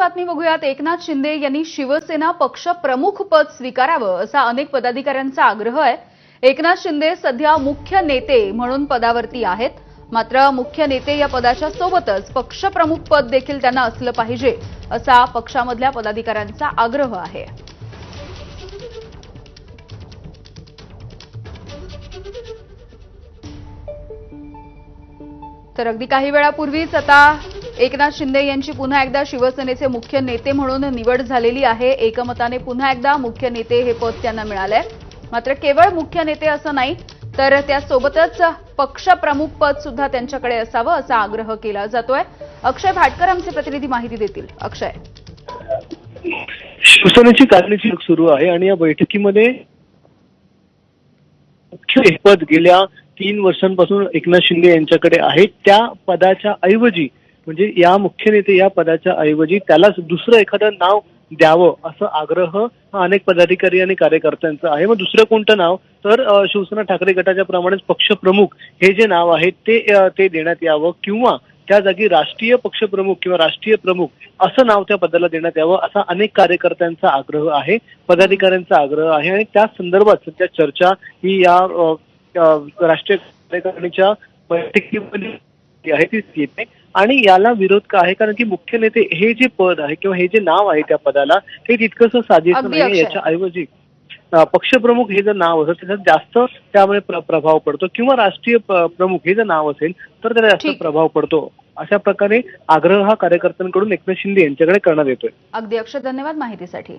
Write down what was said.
बातमी बघूयात. एकनाथ शिंदे यांनी शिवसेना पक्ष प्रमुख पद स्वीकारावं असा अनेक पदाधिकाऱ्यांचा आग्रह आहे. एकनाथ शिंदे सध्या मुख्य नेते म्हणून पदावरती आहेत. मात्र मुख्य नेते या पदाच्या सोबतच पक्षप्रमुख पद देखील त्यांना असलं पाहिजे असा पक्षामधल्या पदाधिकाऱ्यांचा आग्रह आहे. तर अगदी काही वेळापूर्वीच आता एकनाथ शिंदे यांची पुन्हा एकदा शिवसेनेचे मुख्य नेते म्हणून निवड झालेली आहे. एकमताने पुन्हा एकदा मुख्य नेते हे पद त्यांना मिळालंय. मात्र केवळ मुख्य नेते असं नाही तर त्यासोबतच पक्षप्रमुख पद सुद्धा त्यांच्याकडे असावं असा आग्रह केला जातोय. अक्षय भाटकर आमचे प्रतिनिधी माहिती देतील. अक्षय. शिवसेनेची कार्यनिती सुरू आहे आणि या बैठकीमध्ये मुख्य पद गेल्या तीन वर्षांपासून एकनाथ शिंदे यांच्याकडे आहे त्या पदाच्या ऐवजी म्हणजे या मुख्य नेते या पदाच्या ऐवजी त्यालाच दुसरं एखादं नाव द्यावं असं आग्रह हा अनेक पदाधिकारी आणि कार्यकर्त्यांचा आहे. मग दुसरं कोणतं नाव? तर शिवसेना ठाकरे गटाच्या प्रमाणेच पक्षप्रमुख हे जे नाव आहे ते ते देण्यात यावं किंवा त्या जागी राष्ट्रीय पक्षप्रमुख किंवा राष्ट्रीय प्रमुख असं नाव त्या पदाला देण्यात यावं असा अनेक कार्यकर्त्यांचा आग्रह आहे पदाधिकाऱ्यांचा आग्रह आहे आणि त्या संदर्भात सध्या चर्चा ही या राष्ट्रीय कार्यकारिणीच्या बैठकीमध्ये जी आहे तीच येते आणि याला विरोध का आहे? कारण की मुख्य नेते हे जे पद आहे किंवा हे जे नाव आहे त्या पदाला हे तितकंसं साजेसं नाही. याच्या ऐवजी. पक्षप्रमुख हे जर नाव असेल त्याच्यात जास्त त्यामुळे प्र- प्रभाव पडतो. किंवा राष्ट्रीय प्रमुख हे जर नाव असेल तर त्याला जास्त. प्रभाव पडतो. अशा प्रकारे आग्रह हा कार्यकर्त्यांकडून एकनाथ शिंदे यांच्याकडे करण्यात येतोय. अगदी अक्षय धन्यवाद माहितीसाठी.